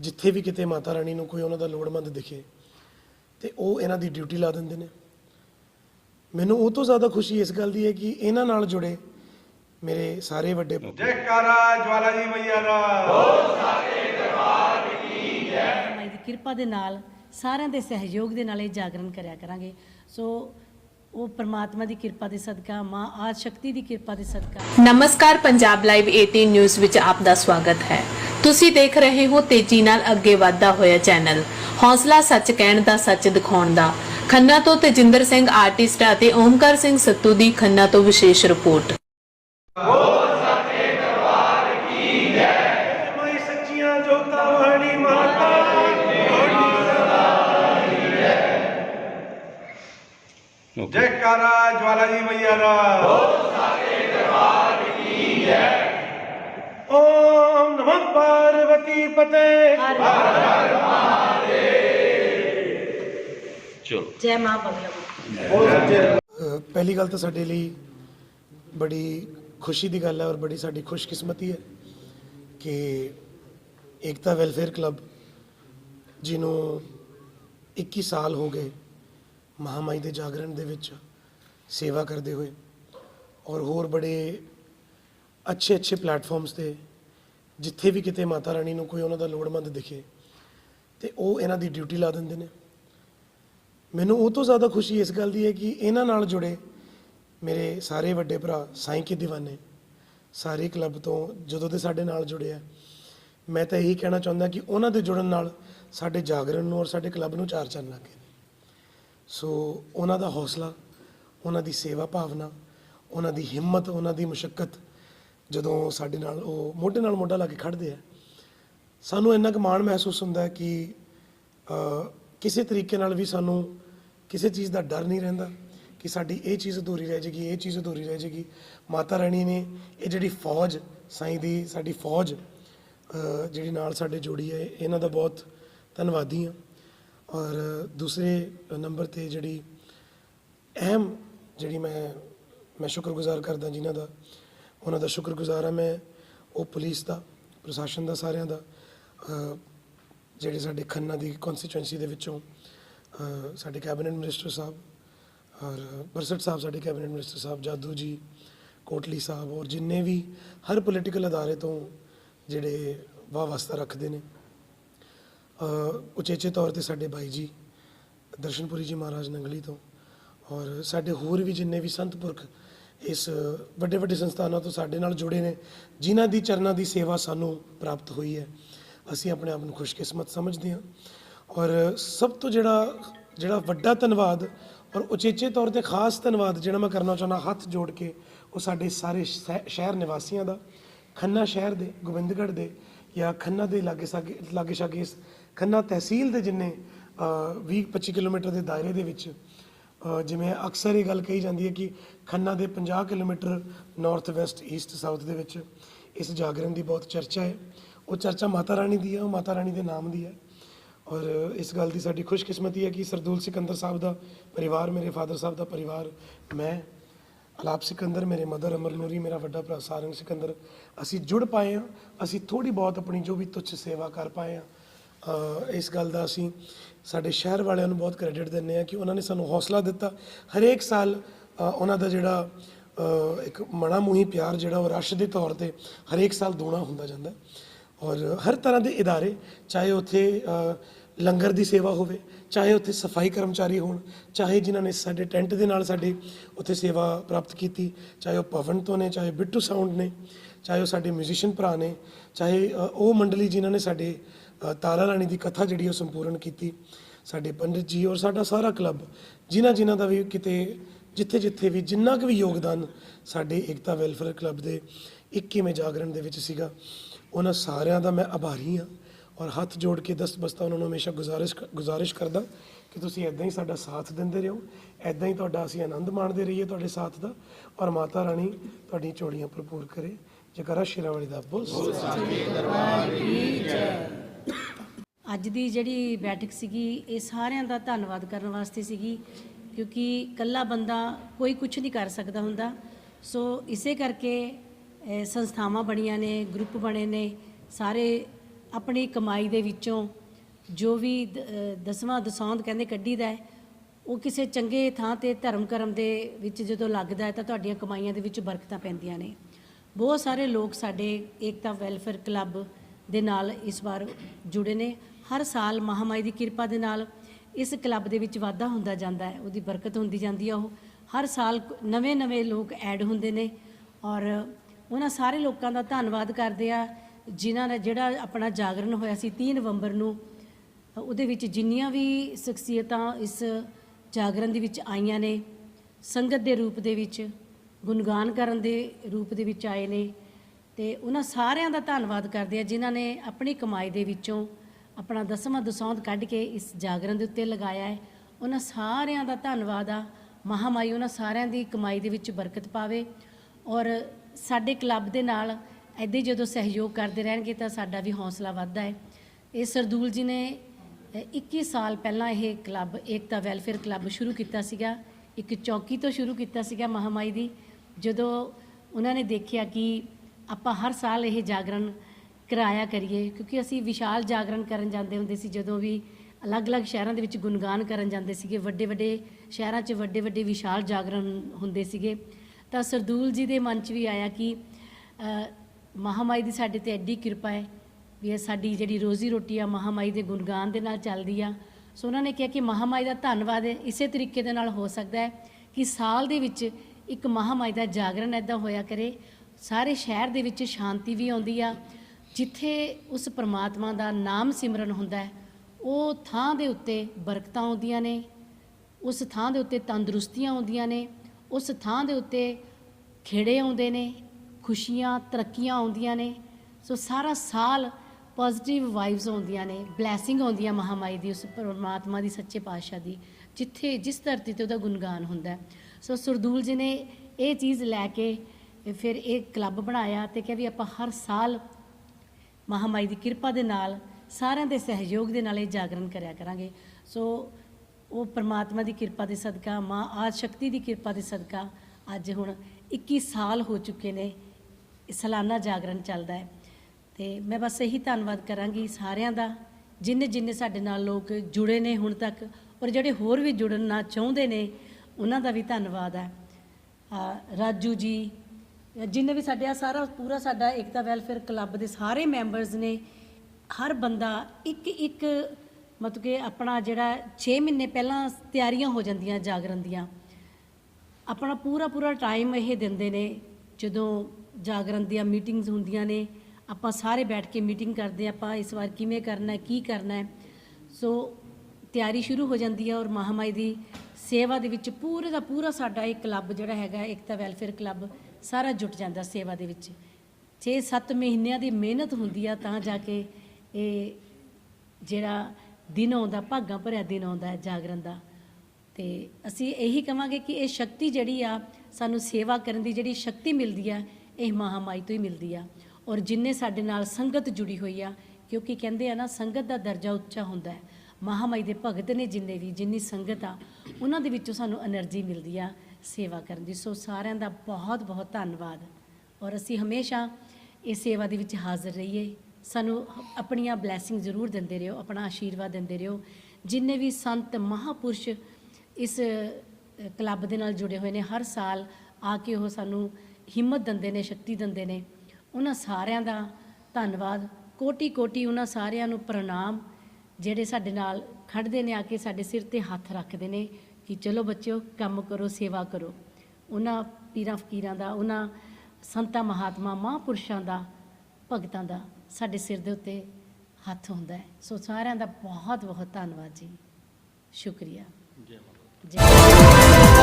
ਜਿੱਥੇ ਵੀ ਕਿਤੇ ਮਾਤਾ ਰਾਣੀ ਨੂੰ ਕੋਈ ਉਹਨਾਂ ਦਾ ਲੋੜਵੰਦ ਦਿਖੇ ਤੇ ਉਹ ਇਹਨਾਂ ਦੀ ਡਿਊਟੀ ਲਾ ਦਿੰਦੇ ਨੇ। ਮੈਨੂੰ ਉਹ ਤੋਂ ਜ਼ਿਆਦਾ ਖੁਸ਼ੀ ਇਸ ਗੱਲ ਦੀ ਹੈ ਕਿ ਇਹਨਾਂ ਨਾਲ ਜੁੜੇ ਮੇਰੇ ਸਾਰੇ ਵੱਡੇ ਜੈਕਾਰਾ ਜਵਾਲਾ ਜੀ ਮਈਆ ਦਾ। ਮਾਈ ਦੀ ਕਿਰਪਾ ਦੇ ਨਾਲ ਸਾਰਿਆਂ ਦੇ ਸਹਿਯੋਗ ਦੇ ਨਾਲ ਇਹ ਜਾਗਰਣ ਕਰਿਆ ਕਰਾਂਗੇ। ਸੋ ਉਹ ਪ੍ਰਮਾਤਮਾ ਦੀ ਕਿਰਪਾ ਦੇ ਸਦਕਾ ਮਾਂ ਆਦ ਸ਼ਕਤੀ ਦੀ ਕਿਰਪਾ ਦੇ ਸਦਕਾ। ਨਮਸਕਾਰ ਪੰਜਾਬ ਲਾਈਵ 18 ਨਿਊਜ਼ ਵਿੱਚ ਆਪ ਦਾ ਸਵਾਗਤ ਹੈ। ਤੁਸੀਂ ਦੇਖ ਰਹੇ ਹੋ ਤੇਜ਼ੀ ਨਾਲ ਅੱਗੇ ਵਧਦਾ ਹੋਇਆ ਚੈਨਲ। ਹੌਸਲਾ ਸੱਚ ਕਹਿਣ ਦਾ, ਸੱਚ ਦਿਖਾਉਣ ਦਾ। ਖੰਨਾ ਤੋਂ ਤੇਜਿੰਦਰ ਸਿੰਘ ਆਰਟਿਸਟ ਅਤੇ ਓਮਕਾਰ ਸਿੰਘ ਸੱਤੂ ਦੀ ਖੰਨਾ ਤੋਂ ਵਿਸ਼ੇਸ਼ ਰਿਪੋਰਟ। ਮਾਈ ਸੱਚੀਆਂ ਜਵਾਲਾ ਜੀ ਮਈਆ ਦਾ। ਓਮ ਨਮః ਪਾਰਵਤੀ ਪਤੇ ਜੈ ਮਾਂ ਬਗਲਾ ਪਹਿਲੀ ਗੱਲ ਤਾਂ ਸਾਡੇ ਲਈ ਬੜੀ ਖੁਸ਼ੀ ਦੀ ਗੱਲ ਹੈ ਔਰ ਬੜੀ ਸਾਡੀ ਖੁਸ਼ਕਿਸਮਤੀ ਹੈ ਕਿ ਏਕਤਾ ਵੈਲਫੇਅਰ ਕਲੱਬ ਜਿਹਨੂੰ 21 ਸਾਲ ਹੋ ਗਏ ਮਹਾਮਾਈ ਦੇ ਜਾਗਰਣ ਦੇ ਵਿੱਚ ਸੇਵਾ ਕਰਦੇ ਹੋਏ ਔਰ ਹੋਰ ਬੜੇ ਅੱਛੇ ਅੱਛੇ ਪਲੇਟਫਾਰਮਸ ਤੇ, ਜਿੱਥੇ ਵੀ ਕਿਤੇ ਮਾਤਾ ਰਾਣੀ ਨੂੰ ਕੋਈ ਉਹਨਾਂ ਦਾ ਲੋੜਵੰਦ ਦਿਖੇ, ਤੇ ਉਹ ਇਹਨਾਂ ਦੀ ਡਿਊਟੀ ਲਾ ਦਿੰਦੇ ਨੇ। ਮੈਨੂੰ ਉਹ ਤੋਂ ਜ਼ਿਆਦਾ ਖੁਸ਼ੀ ਇਸ ਗੱਲ ਦੀ ਹੈ ਕਿ ਇਹਨਾਂ ਨਾਲ ਜੁੜੇ ਮੇਰੇ ਸਾਰੇ ਵੱਡੇ ਭਰਾ ਸਾਈਂ ਕੀ ਦੀਵਾਨੇ, ਸਾਰੇ ਕਲੱਬ ਤੋਂ ਜਦੋਂ ਦੇ ਸਾਡੇ ਨਾਲ ਜੁੜੇ ਆ। ਮੈਂ ਤਾਂ ਇਹੀ ਕਹਿਣਾ ਚਾਹੁੰਦਾ ਕਿ ਉਹਨਾਂ ਦੇ ਜੁੜਨ ਨਾਲ ਸਾਡੇ ਜਾਗਰਣ ਨੂੰ ਔਰ ਸਾਡੇ ਕਲੱਬ ਨੂੰ ਚਾਰ ਚੰਨ ਲੱਗ ਗਏ ਨੇ। ਸੋ ਉਹਨਾਂ ਦਾ ਹੌਸਲਾ, ਉਹਨਾਂ ਦੀ ਸੇਵਾ ਭਾਵਨਾ, ਉਹਨਾਂ ਦੀ ਹਿੰਮਤ, ਉਹਨਾਂ ਦੀ ਮੁਸ਼ਕਲ ਜਦੋਂ ਸਾਡੇ ਨਾਲ ਉਹ ਮੋਢੇ ਨਾਲ ਮੋਢਾ ਲਾ ਕੇ ਖੜਦੇ ਆ, ਸਾਨੂੰ ਇੰਨਾ ਕੁ ਮਾਣ ਮਹਿਸੂਸ ਹੁੰਦਾ ਕਿ ਕਿਸੇ ਤਰੀਕੇ ਨਾਲ ਵੀ ਸਾਨੂੰ ਕਿਸੇ ਚੀਜ਼ ਦਾ ਡਰ ਨਹੀਂ ਰਹਿੰਦਾ ਕਿ ਸਾਡੀ ਇਹ ਚੀਜ਼ ਅਧੂਰੀ ਰਹਿ ਜਾਏਗੀ, ਇਹ ਚੀਜ਼ ਅਧੂਰੀ ਰਹਿ ਜਾਏਗੀ। ਮਾਤਾ ਰਾਣੀ ਨੇ ਇਹ ਜਿਹੜੀ ਫੌਜ, ਸਾਈਂ ਦੀ ਸਾਡੀ ਫੌਜ ਜਿਹੜੀ ਨਾਲ ਸਾਡੇ ਜੋੜੀ ਹੈ, ਇਹਨਾਂ ਦਾ ਬਹੁਤ ਧੰਨਵਾਦੀ ਹਾਂ। ਔਰ ਦੂਸਰੇ ਨੰਬਰ ਤੇ ਜਿਹੜੀ ਅਹਿਮ ਜਿਹੜੀ ਮੈਂ ਮੈਂ ਸ਼ੁਕਰਗੁਜ਼ਾਰ ਕਰਦਾ ਜਿਨ੍ਹਾਂ ਦਾ ਉਹਨਾਂ ਦਾ ਸ਼ੁਕਰਗੁਜ਼ਾਰ ਹਾਂ ਮੈਂ, ਉਹ ਪੁਲਿਸ ਦਾ, ਪ੍ਰਸ਼ਾਸਨ ਦਾ ਸਾਰਿਆਂ ਦਾ ਜਿਹੜੇ ਸਾਡੇ ਖੰਨਾ ਦੀ ਕਨਸਟੀਚੁਐਂਸੀ ਦੇ ਵਿੱਚੋਂ ਸਾਡੇ ਕੈਬਨਿਟ ਮਿਨਿਸਟਰ ਸਾਹਿਬ ਔਰ ਬਰਸਟ ਸਾਹਿਬ, ਸਾਡੇ ਕੈਬਨਿਟ ਮਿਨਿਸਟਰ ਸਾਹਿਬ, ਜਾਦੂ ਜੀ, ਕੋਟਲੀ ਸਾਹਿਬ ਔਰ ਜਿੰਨੇ ਵੀ ਹਰ ਪੋਲੀਟੀਕਲ ਅਦਾਰੇ ਤੋਂ ਜਿਹੜੇ ਵਾਹ ਵਾਸਤਾ ਰੱਖਦੇ ਨੇ ਉਚੇਚੇ ਤੌਰ ਤੇ ਸਾਡੇ ਬਾਈ ਜੀ, ਦਰਸ਼ਨਪੁਰੀ ਜੀ ਮਹਾਰਾਜ ਨੰਗਲੀ ਤੋਂ ਔਰ ਸਾਡੇ ਹੋਰ ਵੀ ਜਿੰਨੇ ਵੀ ਸੰਤ ਪੁਰਖ ਇਸ ਵੱਡੇ ਵੱਡੇ ਸੰਸਥਾਨਾਂ ਤੋਂ ਸਾਡੇ ਨਾਲ ਜੁੜੇ ਨੇ, ਜਿਨ੍ਹਾਂ ਦੀ ਚਰਨਾਂ ਦੀ ਸੇਵਾ ਸਾਨੂੰ ਪ੍ਰਾਪਤ ਹੋਈ ਹੈ। ਅਸੀਂ ਆਪਣੇ ਆਪ ਨੂੰ ਖੁਸ਼ਕਿਸਮਤ ਸਮਝਦੇ ਹਾਂ ਔਰ ਸਭ ਤੋਂ ਜਿਹੜਾ ਜਿਹੜਾ ਵੱਡਾ ਧੰਨਵਾਦ ਔਰ ਉਚੇਚੇ ਤੌਰ ਤੇ ਖਾਸ ਧੰਨਵਾਦ ਜਿਹੜਾ ਮੈਂ ਕਰਨਾ ਚਾਹੁੰਦਾ, ਹੱਥ ਜੋੜ ਕੇ, ਉਹ ਸਾਡੇ ਸਾਰੇ ਸ਼ਹਿ- ਸ਼ਹਿਰ ਨਿਵਾਸੀਆਂ ਦਾ, ਖੰਨਾ ਸ਼ਹਿਰ ਦੇ, ਗੋਬਿੰਦਗੜ੍ਹ ਦੇ ਜਾਂ ਖੰਨਾ ਦੇ ਲਾਗੇ ਸਾਗੇ, ਲਾਗੇ ਸ਼ਾਗੇ ਇਸ ਖੰਨਾ ਤਹਿਸੀਲ ਦੇ ਜਿੰਨੇ 20-25 ਕਿਲੋਮੀਟਰ ਦੇ ਦਾਇਰੇ ਦੇ ਵਿੱਚ ਜਿਵੇਂ ਅਕਸਰ ਇਹ ਗੱਲ ਕਹੀ ਜਾਂਦੀ ਹੈ ਕਿ ਖੰਨਾ ਦੇ 50 kilometre north west east south ਦੇ ਵਿੱਚ ਇਸ ਜਾਗਰਣ ਦੀ ਬਹੁਤ ਚਰਚਾ ਹੈ। ਉਹ ਚਰਚਾ ਮਾਤਾ ਰਾਣੀ ਦੀ ਹੈ, ਉਹ ਮਾਤਾ ਰਾਣੀ ਦੇ ਨਾਮ ਦੀ ਹੈ। ਔਰ ਇਸ ਗੱਲ ਦੀ ਸਾਡੀ ਖੁਸ਼ਕਿਸਮਤੀ ਹੈ ਕਿ ਸਰਦੂਲ ਸਿਕੰਦਰ ਸਾਹਿਬ ਦਾ ਪਰਿਵਾਰ, ਮੇਰੇ ਫਾਦਰ ਸਾਹਿਬ ਦਾ ਪਰਿਵਾਰ, ਮੈਂ, ਅਲਾਪ ਸਿਕੰਦਰ, ਮੇਰੇ ਮਦਰ ਅਮਰ ਨੂਰੀ, ਮੇਰਾ ਵੱਡਾ ਭਰਾ ਸਾਰੰਗ ਸਿਕੰਦਰ, ਅਸੀਂ ਜੁੜ ਪਾਏ ਹਾਂ, ਅਸੀਂ ਥੋੜੀ ਬਹੁਤ ਆਪਣੀ ਜੋ ਵੀ ਤੁੱਛ ਸੇਵਾ ਕਰ ਪਾਏ ਹਾਂ ਇਸ ਗੱਲ ਦਾ ਅਸੀਂ ਸਾਡੇ ਸ਼ਹਿਰ ਵਾਲਿਆਂ ਨੂੰ ਬਹੁਤ ਕ੍ਰੈਡਿਟ ਦਿੰਦੇ ਆ ਕਿ ਉਹਨਾਂ ਨੇ ਸਾਨੂੰ ਹੌਸਲਾ ਦਿੱਤਾ। ਹਰੇਕ ਸਾਲ ਉਹਨਾਂ ਦਾ ਜਿਹੜਾ ਇੱਕ ਮਣਾ ਮੂਹੀ ਪਿਆਰ ਜਿਹੜਾ ਉਹ ਰਸ਼ ਦੇ ਤੌਰ ਤੇ ਹਰੇਕ ਸਾਲ ਦੋਣਾ ਹੁੰਦਾ ਜਾਂਦਾ ਔਰ ਹਰ ਤਰ੍ਹਾਂ ਦੇ ਇਦਾਰੇ, ਚਾਹੇ ਉੱਥੇ ਲੰਗਰ ਦੀ ਸੇਵਾ ਹੋਵੇ, ਚਾਹੇ ਉੱਥੇ ਸਫ਼ਾਈ ਕਰਮਚਾਰੀ ਹੋਣ, ਚਾਹੇ ਜਿਨ੍ਹਾਂ ਨੇ ਸਾਡੇ ਟੈਂਟ ਦੇ ਨਾਲ ਸਾਡੇ ਉੱਥੇ ਸੇਵਾ ਪ੍ਰਾਪਤ ਕੀਤੀ, ਚਾਹੇ ਉਹ ਪਵਨ ਤੋਂ ਨੇ, ਚਾਹੇ ਬਿੱਟੂ ਸਾਊਂਡ ਨੇ, ਚਾਹੇ ਉਹ ਸਾਡੇ ਮਿਊਜ਼ੀਸ਼ੀਅਨ ਭਰਾ ਨੇ, ਚਾਹੇ ਉਹ ਮੰਡਲੀ ਜਿਨ੍ਹਾਂ ਨੇ ਸਾਡੇ ਤਾਰਾ ਰਾਣੀ ਦੀ ਕਥਾ ਜਿਹੜੀ ਉਹ ਸੰਪੂਰਨ ਕੀਤੀ ਸਾਡੇ ਪੰਡਿਤ ਜੀ ਔਰ ਸਾਡਾ ਸਾਰਾ ਕਲੱਬ, ਜਿਨ੍ਹਾਂ ਜਿਨ੍ਹਾਂ ਦਾ ਵੀ ਕਿਤੇ, ਜਿੱਥੇ ਜਿੱਥੇ ਵੀ ਜਿੰਨਾ ਕੁ ਵੀ ਯੋਗਦਾਨ ਸਾਡੇ ਏਕਤਾ ਵੈਲਫੇਅਰ ਕਲੱਬ ਦੇ 21ਵੇਂ ਜਾਗਰਣ ਦੇ ਵਿੱਚ ਸੀਗਾ, ਉਹਨਾਂ ਸਾਰਿਆਂ ਦਾ ਮੈਂ ਆਭਾਰੀ ਹਾਂ ਔਰ ਹੱਥ ਜੋੜ ਕੇ ਦਸਤ ਬਸਤਾ ਉਹਨਾਂ ਨੂੰ ਹਮੇਸ਼ਾ ਗੁਜ਼ਾਰਿਸ਼ ਗੁਜ਼ਾਰਿਸ਼ ਕਰਦਾ ਕਿ ਤੁਸੀਂ ਇਦਾਂ ਹੀ ਸਾਡਾ ਸਾਥ ਦਿੰਦੇ ਰਹੋ ਇਦਾਂ ਹੀ ਤੁਹਾਡਾ ਅਸੀਂ ਆਨੰਦ ਮਾਣਦੇ ਰਹੀਏ ਤੁਹਾਡੇ ਸਾਥ ਦਾ ਔਰ ਮਾਤਾ ਰਾਣੀ ਤੁਹਾਡੀ ਚੋੜੀਆਂ ਭਰਪੂਰ ਕਰੇ। ਜਕਰਾ ਸ਼ੇਰਾਂ ਦਾ ਬੋਲ। ਅੱਜ ਦੀ ਜਿਹੜੀ ਬੈਠਕ ਸੀਗੀ, ਇਹ ਸਾਰਿਆਂ ਦਾ ਧੰਨਵਾਦ ਕਰਨ ਵਾਸਤੇ ਸੀਗੀ, ਕਿਉਂਕਿ ਇਕੱਲਾ ਬੰਦਾ ਕੋਈ ਕੁਝ ਨਹੀਂ ਕਰ ਸਕਦਾ ਹੁੰਦਾ। ਸੋ ਇਸੇ ਕਰਕੇ ਸੰਸਥਾਵਾਂ ਬਣੀਆਂ ਨੇ, ਗਰੁੱਪ ਬਣੇ ਨੇ, ਸਾਰੇ ਆਪਣੀ ਕਮਾਈ ਦੇ ਵਿੱਚੋਂ ਜੋ ਵੀ ਦਸਵਾਂ ਦਸੌਂਦ ਕਹਿੰਦੇ ਕੱਢੀਦਾ ਹੈ, ਉਹ ਕਿਸੇ ਚੰਗੇ ਥਾਂ ਤੇ ਧਰਮ ਕਰਮ ਦੇ ਵਿੱਚ ਜਦੋਂ ਲੱਗਦਾ ਹੈ ਤਾਂ ਤੁਹਾਡੀਆਂ ਕਮਾਈਆਂ ਦੇ ਵਿੱਚ ਬਰਕਤਾਂ ਪੈਂਦੀਆਂ ਨੇ। ਬਹੁਤ ਸਾਰੇ ਲੋਕ ਸਾਡੇ ਏਕਤਾ ਵੈਲਫੇਅਰ ਕਲੱਬ ਦੇ ਨਾਲ ਇਸ ਵਾਰ ਜੁੜੇ ਨੇ। ਹਰ ਸਾਲ ਮਹਾਮਾਈ ਦੀ ਕਿਰਪਾ ਦੇ ਨਾਲ ਇਸ ਕਲੱਬ ਦੇ ਵਿੱਚ ਵਾਧਾ ਹੁੰਦਾ ਜਾਂਦਾ ਹੈ, ਉਹਦੀ ਬਰਕਤ ਹੁੰਦੀ ਜਾਂਦੀ ਹੈ ਉਹ। ਹਰ ਸਾਲ ਨਵੇਂ-ਨਵੇਂ ਲੋਕ ਐਡ ਹੁੰਦੇ ਨੇ ਔਰ ਉਹਨਾਂ ਸਾਰੇ ਲੋਕਾਂ ਦਾ ਧੰਨਵਾਦ ਕਰਦੇ ਆ, ਜਿਨ੍ਹਾਂ ਦਾ ਜਿਹੜਾ ਆਪਣਾ ਜਾਗਰਣ ਹੋਇਆ ਸੀ 30 ਨਵੰਬਰ ਨੂੰ, ਉਹਦੇ ਵਿੱਚ ਜਿੰਨੀਆਂ ਵੀ ਸ਼ਖਸੀਅਤਾਂ ਇਸ ਜਾਗਰਣ ਦੇ ਵਿੱਚ ਆਈਆਂ ਨੇ, ਸੰਗਤ ਦੇ ਰੂਪ ਦੇ ਵਿੱਚ, ਗੁਣਗਾਨ ਕਰਨ ਦੇ ਰੂਪ ਦੇ ਵਿੱਚ ਆਏ ਨੇ ਤੇ ਉਹਨਾਂ ਸਾਰਿਆਂ ਦਾ ਧੰਨਵਾਦ ਕਰਦੇ ਆ, ਜਿਨ੍ਹਾਂ ਨੇ ਆਪਣੀ ਕਮਾਈ ਦੇ ਵਿੱਚੋਂ ਆਪਣਾ ਦਸਵਾਂ ਦਸੌਂਦ ਕੱਢ ਕੇ ਇਸ ਜਾਗਰਣ ਦੇ ਉੱਤੇ ਲਗਾਇਆ ਹੈ। ਉਹਨਾਂ ਸਾਰਿਆਂ ਦਾ ਧੰਨਵਾਦ ਆ। ਮਹਾਮਾਈ ਉਹਨਾਂ ਸਾਰਿਆਂ ਦੀ ਕਮਾਈ ਦੇ ਵਿੱਚ ਬਰਕਤ ਪਾਵੇ ਔਰ ਸਾਡੇ ਕਲੱਬ ਦੇ ਨਾਲ ਐਦੇ ਜਦੋਂ ਸਹਿਯੋਗ ਕਰਦੇ ਰਹਿਣਗੇ ਤਾਂ ਸਾਡਾ ਵੀ ਹੌਸਲਾ ਵੱਧਦਾ ਹੈ। ਇਹ ਸਰਦੂਲ ਜੀ ਨੇ ਅ, 21 ਸਾਲ ਪਹਿਲਾਂ ਇਹ ਕਲੱਬ ਏਕਤਾ ਵੈਲਫੇਅਰ ਕਲੱਬ ਸ਼ੁਰੂ ਕੀਤਾ ਸੀਗਾ। ਇੱਕ ਚੌਕੀ ਤੋਂ ਸ਼ੁਰੂ ਕੀਤਾ ਸੀਗਾ ਮਹਾਮਾਈ ਦੀ। ਜਦੋਂ ਉਹਨਾਂ ਨੇ ਦੇਖਿਆ ਕਿ ਆਪਾਂ ਹਰ ਸਾਲ ਇਹ ਜਾਗਰਣ ਕਰਾਇਆ ਕਰੀਏ ਕਿਉਂਕਿ ਅਸੀਂ ਵਿਸ਼ਾਲ ਜਾਗਰਣ ਕਰਨ ਜਾਂਦੇ ਹੁੰਦੇ ਸੀ ਜਦੋਂ ਵੀ ਅਲੱਗ-ਅਲੱਗ ਸ਼ਹਿਰਾਂ ਦੇ ਵਿੱਚ ਗੁਣਗਾਨ ਕਰਨ ਜਾਂਦੇ ਸੀਗੇ ਵੱਡੇ-ਵੱਡੇ ਸ਼ਹਿਰਾਂ 'ਚ ਵੱਡੇ-ਵੱਡੇ ਵਿਸ਼ਾਲ ਜਾਗਰਣ ਹੁੰਦੇ ਸੀਗੇ। ਤਾਂ ਸਰਦੂਲ ਜੀ ਦੇ ਮਨ 'ਚ ਵੀ ਆਇਆ ਕਿ ਅ, ਮਹਾਮਾਈ ਦੀ ਸਾਡੇ ਤੇ ਐਡੀ ਕਿਰਪਾ ਹੈ ਵੀ ਇਹ ਸਾਡੀ ਜਿਹੜੀ ਰੋਜ਼ੀ ਰੋਟੀ ਆ ਮਹਾਮਾਈ ਦੇ ਗੁਣਗਾਨ ਦੇ ਨਾਲ ਚੱਲਦੀ ਆ। ਸੋ ਉਹਨਾਂ ਨੇ ਕਿਹਾ ਕਿ ਮਹਾਮਾਈ ਦਾ ਧੰਨਵਾਦ ਹੈ ਇਸੇ ਤਰੀਕੇ ਦੇ ਨਾਲ ਹੋ ਸਕਦਾ ਹੈ ਕਿ ਸਾਲ ਦੇ ਵਿੱਚ ਇੱਕ ਮਹਾਮਾਈ ਦਾ ਜਾਗਰਣ ਐਦਾਂ ਹੋਇਆ ਕਰੇ ਸਾਰੇ ਸ਼ਹਿਰ ਦੇ ਵਿੱਚ ਸ਼ਾਂਤੀ ਵੀ ਆਉਂਦੀ ਆ ਜਿੱਥੇ ਉਸ ਪ੍ਰਮਾਤਮਾ ਦਾ ਨਾਮ ਸਿਮਰਨ ਹੁੰਦਾ ਹੈ, ਉਹ ਥਾਂ ਦੇ ਉੱਤੇ ਬਰਕਤਾਂ ਆਉਂਦੀਆਂ ਨੇ, ਉਸ ਥਾਂ ਦੇ ਉੱਤੇ ਤੰਦਰੁਸਤੀਆਂ ਆਉਂਦੀਆਂ ਨੇ, ਉਸ ਥਾਂ ਦੇ ਉੱਤੇ ਖੇੜੇ ਆਉਂਦੇ ਨੇ, ਖੁਸ਼ੀਆਂ, ਤਰੱਕੀਆਂ ਆਉਂਦੀਆਂ ਨੇ, ਸੋ ਸਾਰਾ ਸਾਲ ਪੋਜ਼ਿਟਿਵ ਵਾਈਬਸ ਆਉਂਦੀਆਂ ਨੇ ਬਲੇਸਿੰਗ ਆਉਂਦੀਆਂ ਮਹਾਮਾਈ ਦੀ, ਉਸ ਪਰਮਾਤਮਾ ਦੀ, ਸੱਚੇ ਪਾਤਸ਼ਾਹ ਦੀ, ਜਿੱਥੇ, ਜਿਸ ਧਰਤੀ ਤੇ ਉਹਦਾ ਗੁਣਗਾਨ ਹੁੰਦਾ ਸੋ ਸਰਦੂਲ ਜੀ ਨੇ ਇਹ ਚੀਜ਼ ਲੈ ਕੇ ਫਿਰ ਇਹ ਕਲੱਬ ਬਣਾਇਆ ਤੇ ਕਿਹਾ ਵੀ ਆਪਾਂ ਹਰ ਸਾਲ ਮਹਾਮਾਈ ਦੀ ਕਿਰਪਾ ਦੇ ਨਾਲ ਸਾਰਿਆਂ ਦੇ ਸਹਿਯੋਗ ਦੇ ਨਾਲ ਇਹ ਜਾਗਰਣ ਕਰਿਆ ਕਰਾਂਗੇ। ਸੋ ਉਹ ਪ੍ਰਮਾਤਮਾ ਦੀ ਕਿਰਪਾ ਦੇ ਸਦਕਾ, ਮਾਂ ਆਦ ਸ਼ਕਤੀ ਦੀ ਕਿਰਪਾ ਦੇ ਸਦਕਾ ਅੱਜ ਹੁਣ 21 ਸਾਲ ਹੋ ਚੁੱਕੇ ਨੇ ਸਾਲਾਨਾ ਜਾਗਰਣ ਚੱਲਦਾ ਹੈ। ਤੇ ਮੈਂ ਬਸ ਇਹੀ ਧੰਨਵਾਦ ਕਰਾਂਗੀ ਸਾਰਿਆਂ ਦਾ, ਜਿੰਨੇ ਜਿੰਨੇ ਸਾਡੇ ਨਾਲ ਲੋਕ ਜੁੜੇ ਨੇ ਹੁਣ ਤੱਕ ਔਰ ਜਿਹੜੇ ਹੋਰ ਵੀ ਜੁੜਨਾ ਚਾਹੁੰਦੇ ਨੇ, ਉਹਨਾਂ ਦਾ ਵੀ ਧੰਨਵਾਦ ਹੈ। ਰਾਜੂ ਜੀ ਜਿੰਨੇ ਵੀ ਸਾਡੇ ਆ ਸਾਰਾ ਪੂਰਾ ਸਾਡਾ ਏਕਤਾ ਵੈਲਫੇਅਰ ਕਲੱਬ ਦੇ ਸਾਰੇ ਮੈਂਬਰਸ ਨੇ ਹਰ ਬੰਦਾ ਇੱਕ ਇੱਕ ਮਤਲਬ ਕਿ ਆਪਣਾ ਜਿਹੜਾ 6 ਮਹੀਨੇ ਪਹਿਲਾਂ ਤਿਆਰੀਆਂ ਹੋ ਜਾਂਦੀਆਂ ਜਾਗਰਣ ਦੀਆਂ। ਆਪਣਾ ਪੂਰਾ ਪੂਰਾ ਟਾਈਮ ਇਹ ਦਿੰਦੇ ਨੇ ਜਦੋਂ ਜਾਗਰਨ ਦੀਆਂ ਮੀਟਿੰਗਸ ਹੁੰਦੀਆਂ ਨੇ ਆਪਾਂ ਸਾਰੇ ਬੈਠ ਕੇ ਮੀਟਿੰਗ ਕਰਦੇ ਹਾਂ, ਆਪਾਂ ਇਸ ਵਾਰ ਕਿਵੇਂ ਕਰਨਾ ਹੈ ਕੀ ਕਰਨਾ ਹੈ। ਸੋ ਤਿਆਰੀ ਸ਼ੁਰੂ ਹੋ ਜਾਂਦੀ ਹੈ ਔਰ ਮਹਾਮਾਈ ਦੀ ਸੇਵਾ ਦੇ ਵਿੱਚ ਪੂਰੇ ਦਾ ਪੂਰਾ ਸਾਡਾ ਇਹ ਕਲੱਬ ਜਿਹੜਾ ਹੈਗਾ ਏਕਤਾ ਵੈਲਫੇਅਰ ਕਲੱਬ ਸਾਰਾ ਜੁਟ ਜਾਂਦਾ ਸੇਵਾ ਦੇ ਵਿੱਚ। 6-7 ਮਹੀਨਿਆਂ ਦੀ ਮਿਹਨਤ ਹੁੰਦੀ ਆ, ਤਾਂ ਜਾ ਕੇ ਇਹ ਜਿਹੜਾ ਦਿਨ ਆਉਂਦਾ, ਭਾਗਾ ਭਰਿਆ ਦਿਨ ਆਉਂਦਾ ਜਾਗਰਨ ਦਾ। ਤੇ ਅਸੀਂ ਇਹੀ ਕਵਾਂਗੇ ਕਿ ਇਹ ਸ਼ਕਤੀ ਜਿਹੜੀ ਆ, ਸਾਨੂੰ ਸੇਵਾ ਕਰਨ ਦੀ ਜਿਹੜੀ ਸ਼ਕਤੀ ਮਿਲਦੀ ਆ, ਇਹ ਮਹਾਮਾਈ ਤੋਂ ਹੀ ਮਿਲਦੀ ਆ। ਔਰ ਜਿੰਨੇ ਸਾਡੇ ਨਾਲ ਸੰਗਤ ਜੁੜੀ ਹੋਈ ਆ, ਕਿਉਂਕਿ ਕਹਿੰਦੇ ਆ ਨਾ, ਸੰਗਤ ਦਾ ਦਰਜਾ ਉੱਚਾ ਹੁੰਦਾ ਹੈ। ਮਹਾਮਾਈ ਦੇ ਭਗਤ ਨੇ ਜਿੰਨੇ ਵੀ, ਜਿੰਨੀ ਸੰਗਤ ਆ, ਉਹਨਾਂ ਦੇ ਵਿੱਚੋਂ ਸਾਨੂੰ એનર્ਜੀ ਮਿਲਦੀ ਆ। ਸੇਵਾ ਕਰਨ ਦੀ। ਸੋ ਸਾਰਿਆਂ ਦਾ ਬਹੁਤ ਬਹੁਤ ਧੰਨਵਾਦ। ਔਰ ਅਸੀਂ ਹਮੇਸ਼ਾ ਇਹ ਸੇਵਾ ਦੇ ਵਿੱਚ ਹਾਜ਼ਰ ਰਹੀਏ। ਸਾਨੂੰ ਆਪਣੀਆਂ ਬਲੇਸਿੰਗ ਜ਼ਰੂਰ ਦਿੰਦੇ ਰਹੋ, ਆਪਣਾ ਆਸ਼ੀਰਵਾਦ ਦਿੰਦੇ ਰਹੋ। ਜਿੰਨੇ ਵੀ ਸੰਤ ਮਹਾਪੁਰਸ਼ ਇਸ ਕਲੱਬ ਦੇ ਨਾਲ ਜੁੜੇ ਹੋਏ ਨੇ, ਹਰ ਸਾਲ ਆ ਕੇ ਉਹ ਸਾਨੂੰ ਹਿੰਮਤ ਦਿੰਦੇ ਨੇ, ਸ਼ਕਤੀ ਦਿੰਦੇ ਨੇ। ਉਹਨਾਂ ਸਾਰਿਆਂ ਦਾ ਧੰਨਵਾਦ। ਕੋਟੀ ਕੋਟੀ ਉਹਨਾਂ ਸਾਰਿਆਂ ਨੂੰ ਪ੍ਰਣਾਮ। ਜਿਹੜੇ ਸਾਡੇ ਨਾਲ ਖੜਦੇ ਨੇ ਆ ਕੇ ਸਾਡੇ ਸਿਰ ਤੇ ਹੱਥ ਰੱਖਦੇ ਨੇ। ਕਿ ਚਲੋ ਬੱਚਿਓ ਕੰਮ ਕਰੋ ਸੇਵਾ ਕਰੋ। ਉਹਨਾਂ ਪੀਰਾਂ ਫਕੀਰਾਂ ਦਾ ਉਹਨਾਂ ਸੰਤਾਂ ਮਹਾਤਮਾ ਮਹਾਂਪੁਰਸ਼ਾਂ ਦਾ ਭਗਤਾਂ ਦਾ ਸਾਡੇ ਸਿਰ ਦੇ ਉੱਤੇ ਹੱਥ ਹੁੰਦਾ ਹੈ। ਸੋ ਸਾਰਿਆਂ ਦਾ ਬਹੁਤ ਬਹੁਤ ਧੰਨਵਾਦ ਜੀ। ਸ਼ੁਕਰੀਆ। ਜੈ ਮਾਤਾ